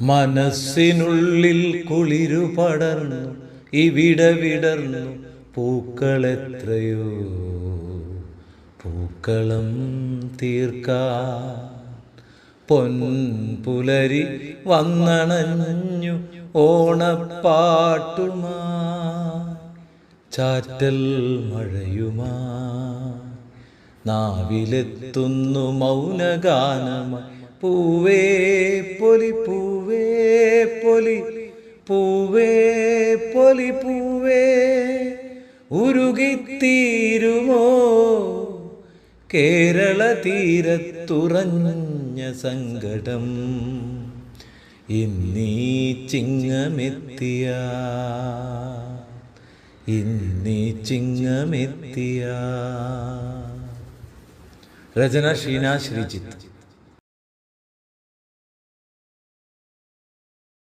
മനസ്സിനുള്ളിൽ കുളിരു പടർന്നു ഇവിടെ വിടർന്നു. പൂക്കളെത്രയോ പൂക്കളം തീർക്കാൻ പൊൻപുലരി വന്നണഞ്ഞു ഓണപ്പാട്ടുമാ ചാറ്റൽ മഴയുമാ നാവിലെത്തുന്നു മൗനഗാനമ പൂവേ പൊലി പൂവേ പൊലി പൂവേ പൊലി പൂവേ ഉരുകിത്തീരുമോ കേരള തീരത്തുറഞ്ഞ സങ്കടം ഇന്നീ ചിങ്ങമെത്തിയ ഇന്നീ ചിങ്ങമെത്തിയ. രചന ഷീന ശ്രീജിത്ത്.